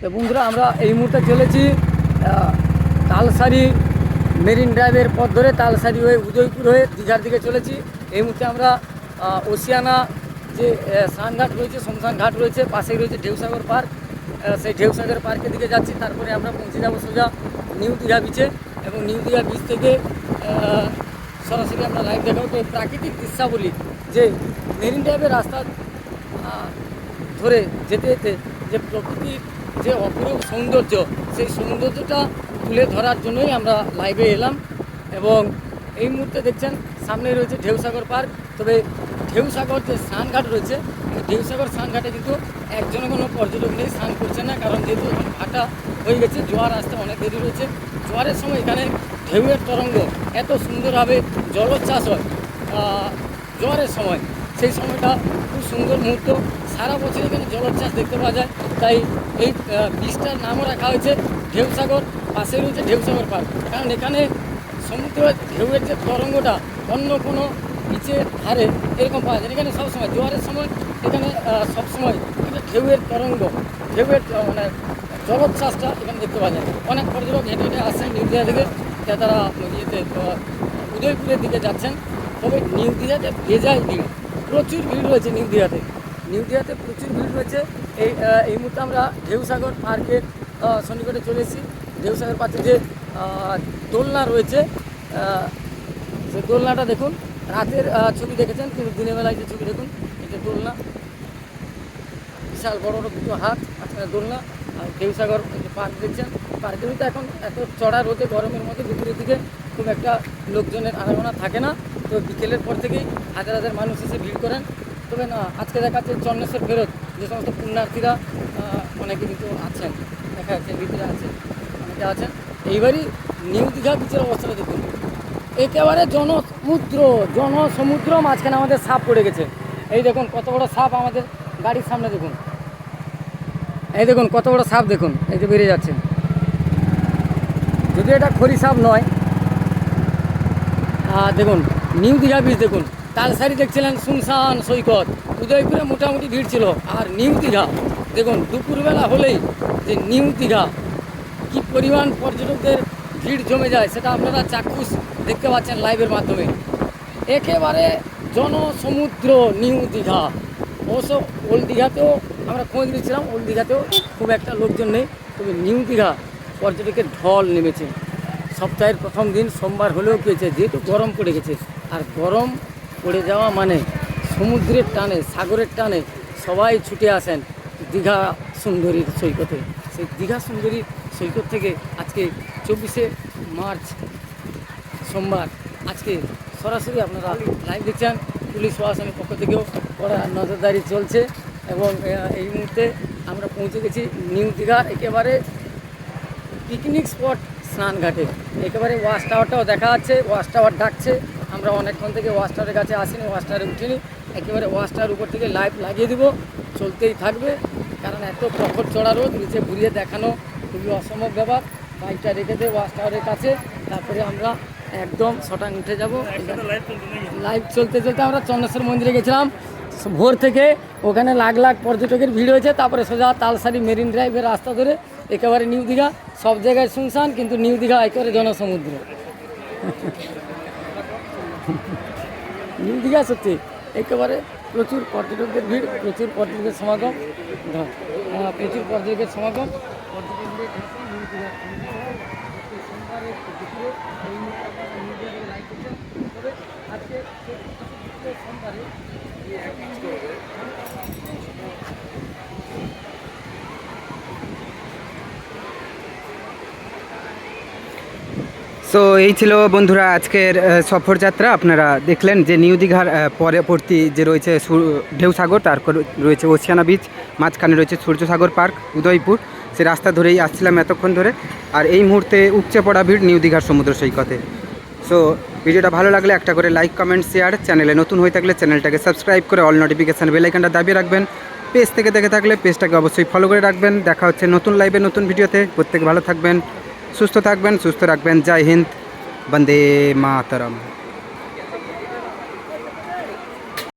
তো বন্ধুরা আমরা এই মুহূর্তে চলেছি তালসারি মেরিন ড্রাইভের পথ ধরে তালসারি হয়ে উদয়পুর হয়ে দীঘার দিকে চলেছি এই মুহূর্তে আমরা ওসিয়ানা যে আহ, স্নানঘাট রয়েছে শ্মশান ঘাট রয়েছে পাশেই রয়েছে ঢেউসাগর পার্ক। সেই ঢেউসাগর পার্কের দিকে যাচ্ছি তারপরে আমরা পৌঁছে যাব সোজা নিউ দীঘা বিচে এবং নিউ দীঘা বিচ থেকে সরাসরি আমরা লাইভ দেখাবো। তো প্রাকৃতিক দৃশ্যাবলী যে মেরিন ড্রাইভের রাস্তা ধরে যেতে যেতে যে প্রকৃতির যে অপরূপ সৌন্দর্য, সেই সৌন্দর্যটা তুলে ধরার জন্যই আমরা লাইভে এলাম এবং এই মুহূর্তে দেখছেন সামনে রয়েছে ঢেউসাগর পার্ক। তবে ঢেউসাগর যে স্নানঘাট রয়েছে ঢেউসাগর স্নানঘাটে কিন্তু একজন কোনো পর্যটক নেই, স্নান করছে না, কারণ যেহেতু ভাটা হয়ে গেছে, জোয়ার আসতে অনেক দেরি রয়েছে। জোয়ারের সময় এখানে ঢেউয়ের তরঙ্গ এত সুন্দরভাবে জলোচ্ছ্বাস হয় জোয়ারের সময়। সেই সময়টা খুব সুন্দর মুহূর্ত। সারা বছর এখানে জলোচ্ছ্বাস দেখতে পাওয়া যায়। তাই এই আহ, বীজটার নামও রাখা হয়েছে ঢেউসাগর। পাশে রয়েছে ঢেউসাগর পার্ক। কারণ এখানে সমুদ্র ঢেউয়ের যে তরঙ্গটা অন্য কোনো বিচের ধারে এরকম পাওয়া যায়। এখানে সবসময় জোয়ারের সময় এখানে সবসময় এটা ঢেউয়ের তরঙ্গ ঢেউয়ের মানে জলোচ্ছ্বাসটা এখানে দেখতে পাওয়া যায়। অনেক পর্যটক হেঁটে হেঁটে আসছেন নিউ দিঘা থেকে তারা ইয়েতে উদয়পুরের দিকে যাচ্ছেন। তবে নিউ দীঘাতে ভেজাই দীঘা প্রচুর ভিড় রয়েছে নিউ দীঘাতে নিউ দীঘাতে প্রচুর ভিড় রয়েছে এই এই মুহূর্তে আমরা ঢেউসাগর পার্কের সন্নিকটে চলে এসেছি। ঢেউসাগর পার্কে যে দোলনা রয়েছে সেই দোলনাটা দেখুন। রাতের ছবি দেখেছেন, কিন্তু দিনের বেলায় যে ছবি দেখুন, এটা দোলনা। বিশাল বড় বড় দুটো হাত দোলনা, আর ঢেউসাগর পার্ক দেখছেন। পার্কের মধ্যে এখন এত চড়া রোদে, গরমের মধ্যে দুপুরের দিকে খুব একটা লোকজনের আনাগোনা থাকে না। তো বিকেলের পর থেকেই হাজার হাজার মানুষ এসে ভিড় করেন। তবে না, আজকে দেখা যাচ্ছে চন্নেশ্বর ফেরত, যে সমস্ত পুণ্যার্থীরা অনেকে কিন্তু আছেন, দেখা যাচ্ছে ভিতরে আছেন, অনেকে আছেন। এইবারই নিউ দীঘা বিচের অবস্থাটা দেখুন। একেবারে জনসমুদ্র জনসমুদ্র মাঝখানে আমাদের সাপ পড়ে গেছে। এই দেখুন, কত বড় সাপ আমাদের গাড়ির সামনে দেখুন। এই দেখুন, কত বড় সাপ দেখুন, এই যে বেরিয়ে যাচ্ছে। যদি এটা খড়ি সাপ নয় আর দেখুন, নিউ দীঘা বিচ দেখুন। তালসারি দেখছিলেন শুনশান সৈকত। উদয়পুরে মোটামুটি ভিড় ছিল। আর নিউ দীঘা দেখুন, দুপুরবেলা হলেই যে নিউ দীঘা কী পরিমাণ পর্যটকদের ভিড় জমে যায় সেটা আপনারা চাক্ষুষ দেখতে পাচ্ছেন লাইভের মাধ্যমে। একেবারে জনসমুদ্র নিউ দীঘা অবশ্য ওল্ড দীঘাতেও আমরা খোঁজ নিয়েছিলাম ওল্ড দীঘাতেও খুব একটা লোকজন নেই, তবে নিউ দীঘা পর্যটকের ঢল নেমেছে। সপ্তাহের প্রথম দিন, সোমবার হলেও কী হয়েছে যেহেতু গরম পড়ে গেছে। আর গরম পড়ে যাওয়া মানে সমুদ্রের টানে, সাগরের টানে সবাই ছুটে আসেন দীঘা সুন্দরীর সৈকতে। সেই দীঘা সুন্দরীর সৈকত থেকে আজকে চব্বিশে মার্চ সোমবার, আজকে সরাসরি আপনারা লাইভ দেখছেন পুলিশ প্রশাসনের পক্ষ থেকেও কড়া নজরদারি চলছে এবং এই মুহূর্তে আমরা পৌঁছে গেছি নিউ দীঘার একেবারে পিকনিক স্পট স্নানঘাটে। একেবারে ওয়াশ টাওয়ারটাও দেখা যাচ্ছে ওয়াশ টাওয়ার ডাকছে। আমরা অনেকক্ষণ থেকে ওয়াস্টারের কাছে আসিনি ওয়াশ টাওয়ারে উঠিনি। একেবারে ওয়াস্টার উপর থেকে লাইভ লাগিয়ে দিব চলতেই থাকবে। কারণ এত প্রখর চড়া রোদ নিচে ঘুরিয়ে দেখানো খুবই অসম্ভব ব্যাপার। বাইকটা রেখে দেয় ওয়াস্টারের কাছে তারপরে আমরা একদম শটাং উঠে যাব। লাইভ চলতে চলতে আমরা চন্দ্রেশ্বর মন্দিরে গেছিলাম। ভোর থেকে ওখানে লাখ লাখ পর্যটকের ভিড় হয়েছে তারপরে সোজা তালসারি মেরিন ড্রাইভের রাস্তা ধরে একেবারে নিউ দীঘা। সব জায়গায় শুনশান কিন্তু নিউ দীঘা একেবারে জনসমুদ্র। নিউ দীঘা সত্যি। একেবারে প্রচুর পর্যটকদের ভিড়, প্রচুর পর্যটকের সমাগম। প্রচুর পর্যটকের সমাগম। পর্যটকদের আজকে দীঘা সোমবারের দুপুরে এই মুহূর্তে আপনারা নিউ দীঘা থেকে লাইভ করছেন তবে আজকে দুপুরে সোমবারে সো এই ছিল বন্ধুরা আজকের সফরযাত্রা। আপনারা দেখলেন যে নিউ দীঘার পরবর্তী যে রয়েছে সু- ঢেউসাগর তারপর রয়েছে ওসিয়ানা বিচ মাঝখানে রয়েছে সূর্যসাগর পার্ক উদয়পুর। সে রাস্তা ধরেই আসছিলাম এতক্ষণ ধরে। আর এই মুহূর্তে উপচে পড়া ভিড় নিউ দীঘার সমুদ্র সৈকতে। সো ভিডিওটা ভালো লাগলে একটা করে লাইক কমেন্ট শেয়ার চ্যানেলে নতুন হয়ে থাকলে চ্যানেলটাকে সাবস্ক্রাইব করে অল নোটিফিকেশান বেলাইকানটা দাবিয়ে রাখবেন। পেজ থেকে দেখে থাকলে পেজটাকে অবশ্যই ফলো করে রাখবেন। দেখা হচ্ছে নতুন লাইভে নতুন ভিডিওতে প্রত্যেকে ভালো থাকবেন। সুস্থ থাকবেন সুস্থ রাখবেন। জয় হিন্দ বন্দে মাতরম।